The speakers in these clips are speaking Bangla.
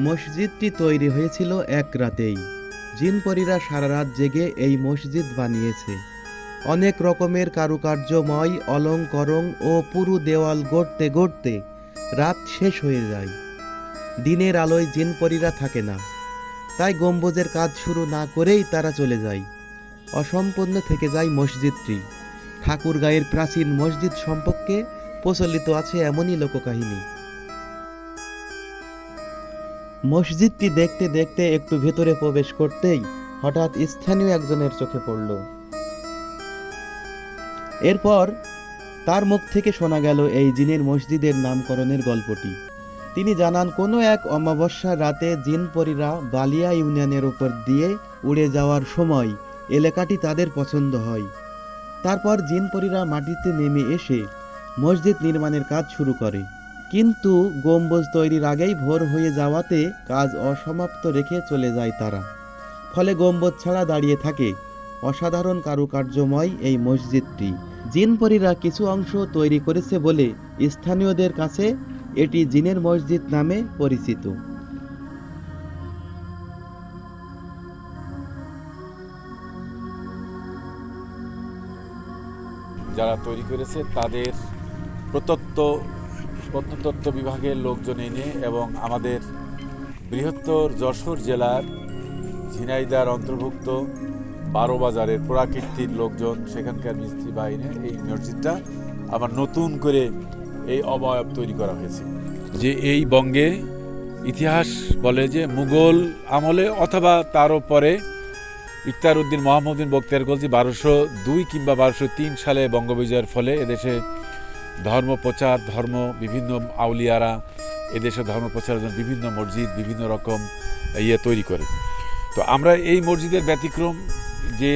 মসজিদটি তৈরি হয়েছিল এক রাতেই। জিনপরীরা সারা রাত জেগে এই মসজিদ বানিয়েছে। অনেক রকমের কারুকার্যময়, অলঙ্করণ ও পুরু দেওয়াল গড়তে গড়তে রাত শেষ হয়ে যায়। দিনের আলোয় জিনপরীরা থাকে না। তাই গম্বুজের কাজ শুরু না করেই তারা চলে যায়। অসম্পূর্ণ থেকে যায় মসজিদটি। ঠাকুরগাঁয়ের প্রাচীন মসজিদ সম্পর্কে প্রচলিত আছে এমনই লোককাহিনী। মসজিদটি দেখতে দেখতে একটু ভেতরে প্রবেশ করতেই হঠাৎ স্থানীয় একজনের চোখে পড়ল। এরপর তার মুখ থেকে শোনা গেল এই জিনের মসজিদের নামকরণের গল্পটি। তিনি জানান, কোনো এক অমাবস্যার রাতে জিনপরীরা বালিয়া ইউনিয়নের উপর দিয়ে উড়ে যাওয়ার সময় এলাকাটি তাদের পছন্দ হয়। তারপর জিনপরীরা মাটিতে নেমে এসে মসজিদ নির্মাণের কাজ শুরু করে। কিন্তু গম্বুজ তৈরির আগেই ভোর হয়ে যাওয়াতে কাজ অসমাপ্ত রেখে চলে যায় তারা। ফলে গম্বুজ ছাড়া দাঁড়িয়ে থাকে অসাধারণ কারুকার্যময় এই মসজিদটি। জিনপরীরা কিছু অংশ তৈরি করেছে বলে স্থানীয়দের কাছে এটি জিনের মসজিদ নামে পরিচিত। যারা তৈরি করেছে তাদের প্রত্যত্ত প্রত্নতত্ত্ব বিভাগের লোকজন এনে এবং আমাদের বৃহত্তর যশোর জেলার ঝিনাইদার অন্তর্ভুক্ত বারো বাজারের প্রাকৃতিক লোকজন, সেখানকার মিস্ত্রি বাহিনী এই মসজিদটা আবার নতুন করে এই অবয়ব তৈরি করা হয়েছে। যে এই বঙ্গে ইতিহাস বলে যে মুঘল আমলে অথবা তারও পরে ইকতার উদ্দিন মোহাম্মদিন বক্তিয়ার গলজি বারোশো দুই কিংবা বারোশো তিন সালে বঙ্গবিজয়ের ফলে এদেশে ধর্ম প্রচার ধর্ম বিভিন্ন আউলিয়ারা এদেশে ধর্ম প্রচারের জন্য বিভিন্ন মসজিদ বিভিন্ন রকম ইয়ে তৈরি করে। তো আমরা এই মসজিদের ব্যতিক্রম যে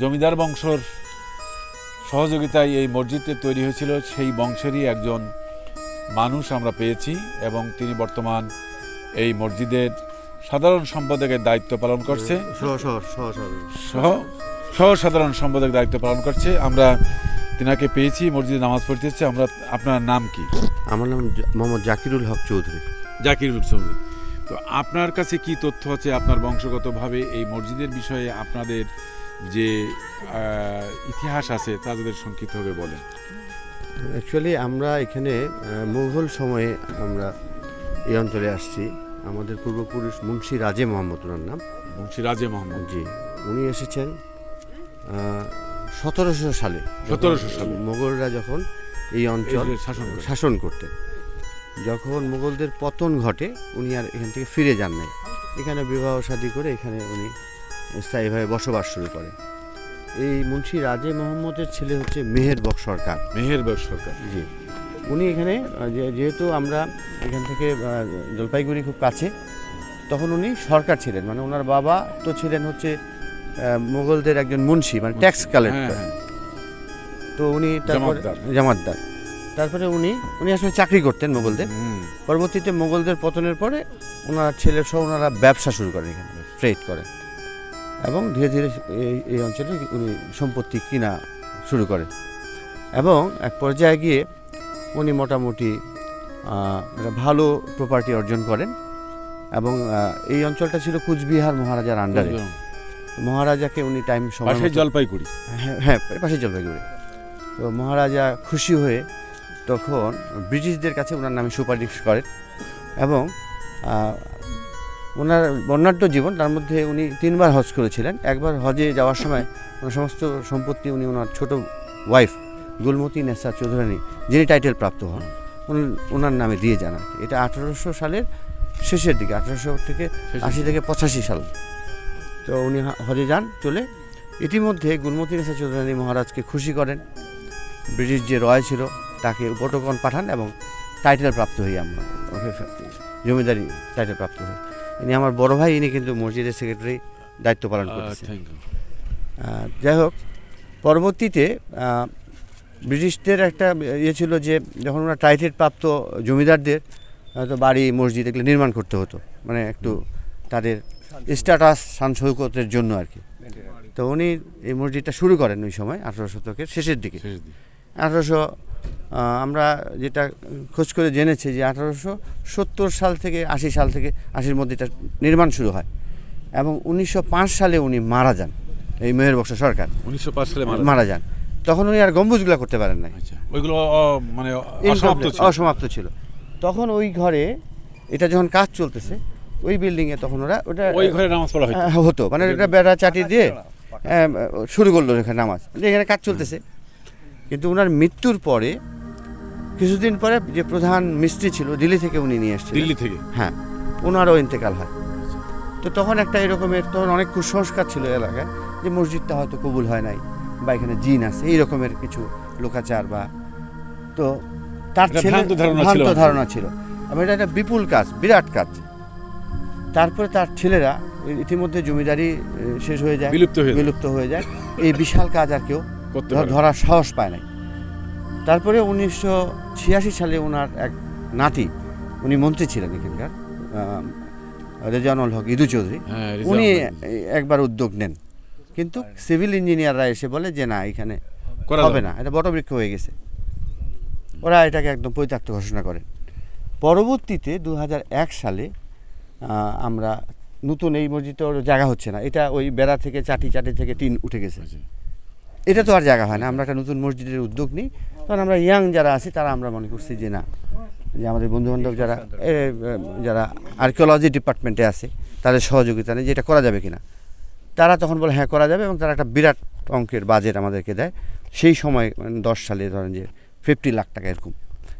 জমিদার বংশর সহযোগিতায় এই মসজিদটি তৈরি হয়েছিল সেই বংশেরই একজন মানুষ আমরা পেয়েছি এবং তিনি বর্তমান এই মসজিদের সাধারণ সম্পাদকের দায়িত্ব পালন করছে। সহ সাধারণ সম্পাদক দায়িত্ব পালন করছে। আমরা তিনাকে পেয়েছি মসজিদে নামাজ পড়তে এসেছি। আমরা আপনার নাম কি? আমার নাম মোহাম্মদ জাকিরুল হক চৌধুরী। জাকিরুল চৌধুরী। তো আপনার কাছে কি তথ্য আছে আপনার বংশগতভাবে এই মসজিদের বিষয়ে? আপনাদের যে ইতিহাস আছে তা যাদের সংক্ষিপ্তভাবে বলেন। অ্যাকচুয়ালি আমরা এখানে মুঘল সময়ে আমরা এই অঞ্চলে আসছি। আমাদের পূর্বপুরুষ মুন্সি রাজে মোহাম্মদ ওনার নাম। মুন্সি রাজে মোহাম্মদ। জি উনি এসেছেন সতেরোশো সালে 1700 সালে। মোগলরা যখন এই অঞ্চল শাসন শাসন করতেন যখন মুঘলদের পতন ঘটে উনি আর এখান থেকে ফিরে যান নাই। এখানে বিবাহ শাদী করে এখানে উনি স্থায়ীভাবে বসবাস শুরু করেন। এই মুন্সি রাজে মোহাম্মদের ছেলে হচ্ছে মেহের বক সরকার। মেহেরবাগ সরকার। জি। উনি এখানে যেহেতু আমরা এখান থেকে জলপাইগুড়ি খুব কাছে তখন উনি সরকার ছিলেন। মানে ওনার বাবা তো ছিলেন হচ্ছে আহ, মুঘলদের একজন মুন্সি মানে ট্যাক্স কালেক্ট হ্যাঁ। তো উনি তারপর জামাতদার। তারপরে উনি উনি আসলে চাকরি করতেন মুঘলদের। পরবর্তীতে মোগলদের পতনের পরে ওনার ছেলে সহ ওনারা ব্যবসা শুরু করেন এখানে ট্রেড করেন। এবং ধীরে ধীরে এই এই অঞ্চলে উনি সম্পত্তি কিনা শুরু করেন। এবং এক পর্যায়ে গিয়ে উনি মোটামুটি একটা ভালো প্রপার্টি অর্জন করেন। এবং এই অঞ্চলটা ছিল কুচবিহার মহারাজার আন্ডারে মহারাজাকে উনি টাইম সময় পাশে জলপাইগুড়ি। হ্যাঁ হ্যাঁ পাশে জলপাইগুড়ি। তো মহারাজা খুশি হয়ে তখন ব্রিটিশদের কাছে ওনার নামে সুপারিশ করেন এবং ওনার বর্ণাঢ্য জীবন তার মধ্যে উনি তিনবার হজ করেছিলেন। একবার হজে যাওয়ার সময় ওনার সমস্ত সম্পত্তি উনি ওনার ছোট ওয়াইফ গুলমতি নেসা চৌধুরানী যিনি টাইটেল প্রাপ্ত হন উনি- ওনার নামে দিয়ে কি। এটা আঠারোশো সালের শেষের দিকে আঠারোশো থেকে আশি থেকে পঁচাশি সাল। তো উনি হ- হজে যান চলে। ইতিমধ্যে গুলমতি নেসা চৌধুরানী মহারাজকে খুশি করেন। ব্রিটিশ যে রয় ছিল তাকে উপটকন পাঠান এবং টাইটেল প্রাপ্ত হই আমরা। জমিদারি টাইটেল প্রাপ্ত হই। ইনি আমার বড় ভাই ইনি কিন্তু মসজিদের সেক্রেটারি দায়িত্ব পালন আহ, যাই হোক পরবর্তীতে ব্রিটিশদের একটা ইয়ে ছিল যে যখন ওরা টাইটেল প্রাপ্ত জমিদারদের হয়তো বাড়ি মসজিদ এগুলো নির্মাণ করতে হতো। মানে একটু তাদের স্ট্যাটাস শান শৌকতের জন্য আর কি। তো উনি এই মসজিদটা শুরু করেন ওই সময় আঠারো শতকের শেষের দিকে। আঠারোশো আমরা যেটা খোঁজ করে জেনেছি যে আঠারোশো সত্তর সাল থেকে আশি সাল থেকে আশির মধ্যে এটা নির্মাণ শুরু হয়। এবং উনিশশো পাঁচ সালে উনি মারা যান এই মেহের বক্স সরকার। উনিশশো পাঁচ সালে মারা যান? তখন উনি আর গম্বুজগুলো করতে পারেন নাই। আচ্ছা ওইগুলো মানে অসমাপ্ত ছিল। তখন ওই ঘরে এটা যখন কাজ চলতেছে ওই বিল্ডিংয়ে তখন ওরা ওটা ওই ঘরে নামাজ পড়া হয় হ্যাঁ, হতো। মানে এটা বেড়া চাটি দিয়ে শুরু করল এখানে নামাজ। এখানে কাজ চলতেছে। কিন্তু ওনার মৃত্যুর পরে কিছুদিন পরে যে প্রধান মিস্ত্রি ছিল দিল্লি থেকে উনি নিয়ে এসেছিলেন। দিল্লি থেকে? হ্যাঁ ওনারও ইন্তেকাল হয়। তো তখন একটা এরকমের তখন অনেক কুসংস্কার ছিল এলাকায় যে মসজিদটা হয়তো কবুল হয় নাই বা এখানে জিন আছে এই রকমের কিছু লোকাচার বা তো তার ছেলে ভ্রান্ত ধারণা ছিল। এবং এটা একটা বিপুল কাজ বিরাট কাজ। তারপরে তার ছেলেরা ইতিমধ্যে জমিদারি শেষ হয়ে যায় বিলুপ্ত হয়ে বিলুপ্ত হয়ে যায়। এই বিশাল কাজ আর কেউ ধরার সাহস পায় নাই। তারপরে উনিশশো ছিয়াশি সালে ওনার এক নাতি উনি মন্ত্রী ছিলেন এখানকার রেজানুল হক ইদু চৌধুরী। হ্যাঁ উনি একবার উদ্যোগ নেন। কিন্তু সিভিল ইঞ্জিনিয়াররা এসে বলে যে না এখানে করা হবে না। এটা বটবৃক্ষ হয়ে গেছে। ওরা এটাকে একদম পরিত্যক্ত ঘোষণা করেন। পরবর্তীতে দু হাজার এক সালে আমরা নতুন এই মসজিদটা ওর জায়গা হচ্ছে না। এটা ওই বেড়া থেকে চাটি চাটি থেকে টিন উঠে গেছে। আচ্ছা। এটা তো আর জায়গা হয় না। আমরা একটা নতুন মসজিদের উদ্যোগ নিই। তখন আমরা ইয়াং যারা আছি তারা আমরা মনে করছি যে না যে আমাদের বন্ধুবান্ধব যারা যারা আর্কিওলজি ডিপার্টমেন্টে আছে তাদের সহযোগিতা নেই যে এটা করা যাবে কিনা। তারা তখন বলে হ্যাঁ করা যাবে। এবং তারা একটা বিরাট অঙ্কের বাজেট আমাদেরকে দেয়। সেই সময় মানে দশ সালে ধরেন যে ফিফটি লাখ টাকা এরকম।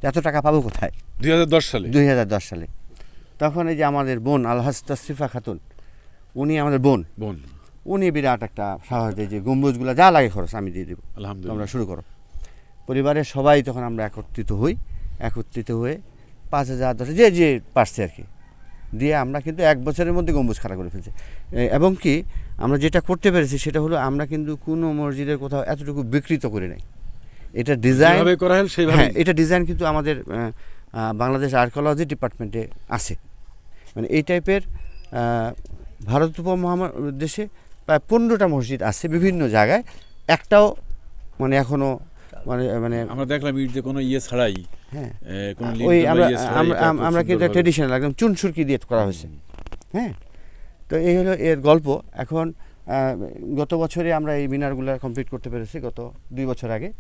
এত টাকা পাবো কোথায়? দুই হাজার দশ সালে? দুই হাজার দশ সালে। তখন এই যে আমাদের বোন আলহাজ তসরিফা খাতুন উনি আমাদের বোন। বোন। উনি বিরাট একটা সাহস দেয় যে গম্বুজগুলো যা লাগে খরচ আমি দিয়ে দেবো। তোমরা আলহামদুলিল্লাহ শুরু করো। পরিবারের সবাই তখন আমরা একত্রিত হই একত্রিত হয়ে পাঁচ হাজার দশ যে যে পারছে আর কি। দিয়ে আমরা কিন্তু এক বছরের মধ্যে গম্বুজ খাড়া করে ফেলছি। এবং কি আমরা যেটা করতে পেরেছি সেটা হলো আমরা কিন্তু কোনো মসজিদের কোথাও এতটুকু বিকৃত করে নাই। এটা ডিজাইন করা হ্যাঁ এটা ডিজাইন কিন্তু আমাদের বাংলাদেশ আর্কোলজি ডিপার্টমেন্টে আছে। মানে এই টাইপের ভারত উপমহাদেশে প্রায় পনেরোটা মসজিদ আছে বিভিন্ন জায়গায়। একটাও মানে এখনও মানে মানে আমরা দেখলাম ইট যে কোনো ইয়ে ছাড়াই হ্যাঁ। ওই আমরা ইয়ে আমরা- কিন্তু ট্রেডিশনাল একদম চুনসুরকি দিয়ে করা হয়েছে। হ্যাঁ। তো এই হলো এর গল্প। এখন গত বছরে আমরা এই মিনারগুলো কমপ্লিট করতে পেরেছি গত দুই বছর আগে।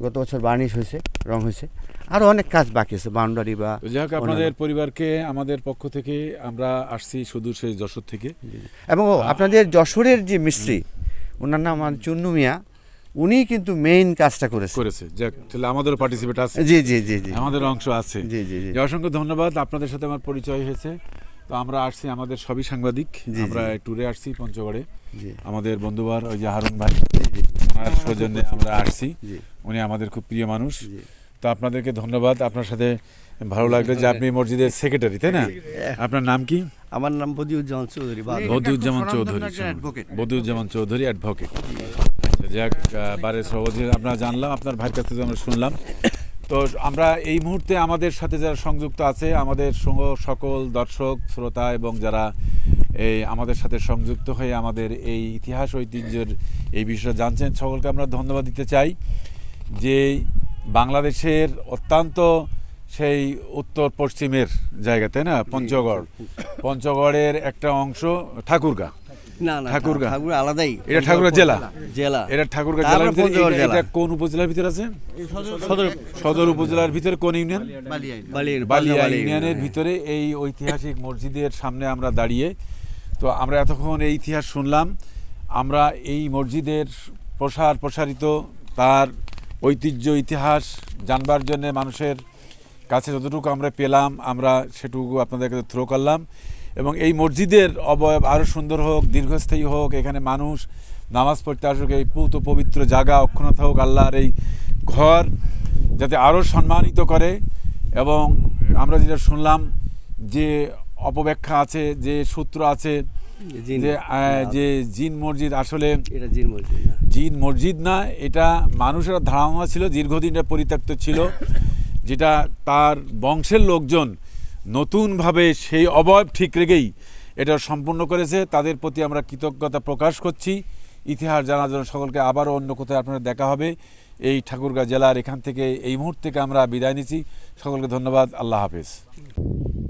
গত বছর বার্নিশ হয়েছে রং হয়েছে। আরও অনেক কাজ বাকি আছে বাউন্ডারি বা যাই হোক আপনাদের পরিবারকে আমাদের পক্ষ থেকে আমরা আসছি সুদূর সেই যশোর থেকে। এবং আপনাদের যশোরের যে মিস্ত্রি ওনার নাম আমার চুন্নু মিয়া উনি কিন্তু মেইন কাজটা করেছে। করেছে। যাক তাহলে আমাদেরও পার্টিসিপেট আছে। জি জি জি জি। আমাদের অংশ আছে। জি জি জি। অসংখ্য ধন্যবাদ। আপনাদের সাথে আমার পরিচয় হয়েছে। তো আমরা আসছি আমাদের সবই সাংবাদিক। আমরা ট্যুরে আসছি পঞ্চগড়ে। আমাদের বন্ধুবার ওই যে হারুন ভাই ওনার সৌজন্যে আমরা আসছি। উনি আমাদের খুব প্রিয় মানুষ। তো আপনাদেরকে ধন্যবাদ। আপনার সাথে ভালো লাগল যে আপনি মসজিদের সেক্রেটারি তাই না? আপনার নাম কি? আমার নাম বদিউজ্জামান চৌধুরী বদিউজ্জামান চৌধুরী। বদিউজ্জামান চৌধুরী অ্যাডভোকেট যাক বারে সভাপতি আমরা জানলাম আপনার ভাইয়ের কাছ থেকে আমরা শুনলাম। তো আমরা এই মুহূর্তে আমাদের সাথে যারা সংযুক্ত আছে, আমাদের সঙ্গ- সকল দর্শক, শ্রোতা এবং যারা এই আমাদের সাথে সংযুক্ত হয়ে আমাদের এই ইতিহাস ঐতিহ্যের এই বিষয়ে জানছেন, সকলকে আমরা ধন্যবাদ দিতে চাই যে বাংলাদেশের অত্যন্ত সেই উত্তর পশ্চিমের জায়গা, তাই না? পঞ্চগড়। পঞ্চগড়ের একটা অংশ ঠাকুরগা। না না ঠাকুরগাঁ। ঠাকুর আলাদাই। এটা ঠাকুরগাঁ জেলা? জেলা? এটা ঠাকুরগাঁ জেলার ভিতরে এটা- কোন উপজেলার ভিতরে আছে? সদর সদর উপজেলার ভিতরে কোন ইউনিয়ন? বালিয়া ইউনিয়নের ভিতরে এই ঐতিহাসিক মসজিদের সামনে আমরা দাঁড়িয়ে। তো আমরা এতক্ষণ এই ইতিহাস শুনলাম। আমরা এই মসজিদের প্রসার প্রসারিত তার ঐতিহ্য ইতিহাস জানবার জন্য মানুষের কাছে যতটুকু আমরা পেলাম আমরা সেটুকু আপনাদেরকে থ্রো করলাম। এবং এই মসজিদের অবয়ব আরও সুন্দর হোক দীর্ঘস্থায়ী হোক এখানে মানুষ নামাজ পড়তে আসুক এই পুত পবিত্র জায়গা অক্ষুণ্ণ হোক আল্লাহর এই ঘর যাতে আরও সম্মানিত করে। এবং আমরা যেটা শুনলাম যে অপব্যাখ্যা আছে যে সূত্র আছে যে জিন মসজিদ। আসলে এটা জিন মসজিদ না। জিন মসজিদ না এটা মানুষের ধারণা ছিল দীর্ঘদিন এটা পরিত্যক্ত ছিল যেটা তার বংশের লোকজন নতুনভাবে সেই অবয়ব ঠিক রেখেই এটা সম্পূর্ণ করেছে। তাদের প্রতি আমরা কৃতজ্ঞতা প্রকাশ করছি। ইতিহাস জানার জন্য সকলকে আবারও অন্য কোথায় আপনারা দেখা হবে, এই ঠাকুরগাঁ জেলার এখান থেকে এই মুহূর্ত থেকে আমরা বিদায় নিচ্ছি। সকলকে ধন্যবাদ। আল্লাহ হাফেজ।